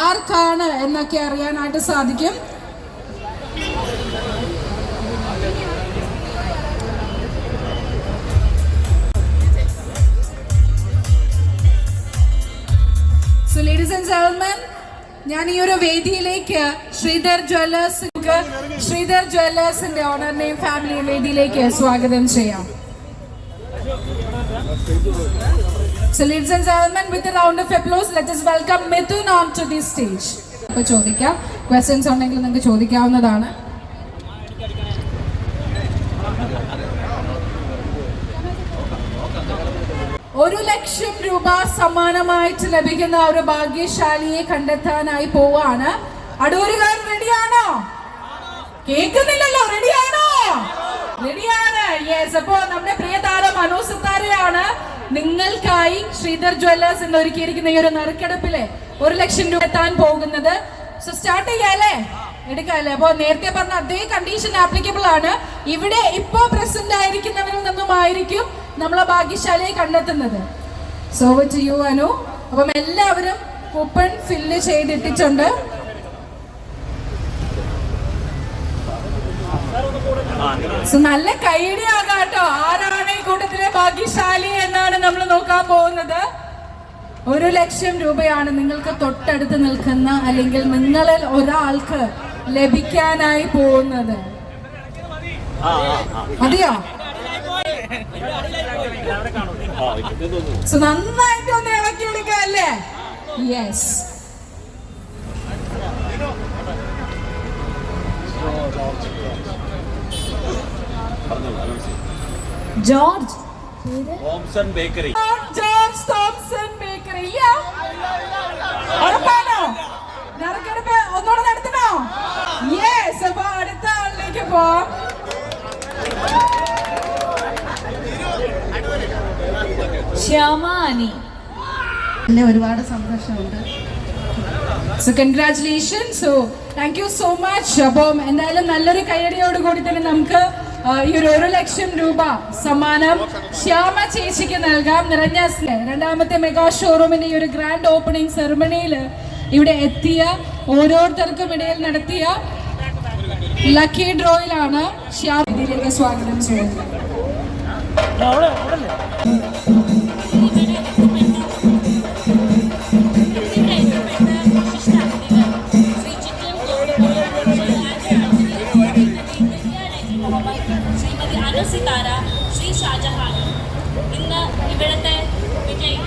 ആർക്കാണ് എന്നൊക്കെ അറിയാനായിട്ട് സാധിക്കും. സോ ആൻഡ് ഞാൻ ഈ ഒരു വേദിയിലേക്ക് ശ്രീധർ ജ്വല്ലേഴ്സ് ശ്രീധർ ജ്വല്ലേഴ്സിന്റെ ഓണറിനെയും ഫാമിലിയും വേദിയിലേക്ക് സ്വാഗതം ചെയ്യാം. So ladies and gentlemen, with a round of applause, let us welcome Mithun on to the stage. ഇപ്പോൾ ചോദിക്കാം. ക്വസ്റ്റ്യൻസ് ഉണ്ടെങ്കിൽ നിങ്ങൾക്ക് ചോദിക്കാവുന്നതാണ്. ഒരു ലക്ഷം രൂപ സമ്മാനമായിട്ട് ലഭിക്കുന്ന ഒരു ഭാഗ്യശാലിയെ കണ്ടെത്താനായി പോവാണ്. അടൂരുകാർ റെഡിയാണോ കേൾക്കുന്നില്ലല്ലോ റെഡിയാണോ റെഡിയാണ് യെസ് അപ്പോ നമ്മുടെ പ്രിയ താരം മനു സിത്താരയാണ്. നിങ്ങൾക്കായി ശ്രീധർ ജ്വല്ലേഴ്സ് എന്ന് ഒരുക്കിയിരിക്കുന്ന ഈ ഒരു നറുക്കെടുപ്പിലെ ഒരു ലക്ഷം രൂപ എത്താൻ പോകുന്നത്. സോ സ്റ്റാർട്ട് ചെയ്യാല്ലേ? എടുക്കാല്ലേ? അപ്പോ നേരത്തെ പറഞ്ഞ അതേ കണ്ടീഷൻ ആപ്ലിക്കബിൾ ആണ്. ഇവിടെ ഇപ്പോ പ്രസന്റ് ആയിരിക്കുന്നവരിൽ നിന്നുമായിരിക്കും നമ്മളെ ഭാഗ്യശാലിയെ കണ്ടെത്തുന്നത്. So to you Anu. അപ്പം എല്ലാവരും കൂപ്പൺ ഫില്ല് ചെയ്തിട്ടിട്ടുണ്ട്. നല്ല ആകാട്ടോ. ആരാണ് ഈ കൂട്ടത്തിലെ ഭാഗ്യശാലി എന്നാണ് നമ്മൾ നോക്കാൻ പോകുന്നത്? ഒരു ലക്ഷം രൂപയാണ് നിങ്ങൾക്ക് തൊട്ടടുത്ത് നിൽക്കുന്ന അല്ലെങ്കിൽ നിങ്ങളിൽ ഒരാൾക്ക് ലഭിക്കാനായി പോകുന്നത്. മതിയോ? നന്നായിട്ട് ഒന്ന് ഇളക്കി എടുക്കുക അല്ലേ? Yes George. Thomson bakery. George Thomson bakery ഇല്ല ഉറപ്പാണോ? നറുക്കെടുപ്പ് ഒന്നുകൂടെ നടത്തണോ? യെസ് അപ്പൊ അടുത്ത ആളിലേക്ക് പോവാം. ശ്യാമാനി. പിന്നെ ഒരുപാട് സന്തോഷമുണ്ട്. So congratulation so thank you so much അപ്പം എന്തായാലും നല്ലൊരു കയ്യടിയോട് കൂടി തന്നെ നമുക്ക് ഈ ഒരു ഒരു ലക്ഷം രൂപ സമ്മാനം ശ്യാമ ചേച്ചിക്ക് നൽകാം. നിറഞ്ഞ രണ്ടാമത്തെ മെഗാ ഷോറൂമിന്റെ ഈ ഒരു ഗ്രാൻഡ് ഓപ്പണിംഗ് സെറമണിയിൽ ഇവിടെ എത്തിയ ഓരോരുത്തർക്കും ഇടയിൽ നടത്തിയ ലക്കി ഡ്രോയിലാണ് ശ്യാം സ്വാഗതം ചെയ്യുന്നത്. താര ശ്രീ ഷാജഹാനും ഇന്ന് ഇവിടുത്തെ വിജയ്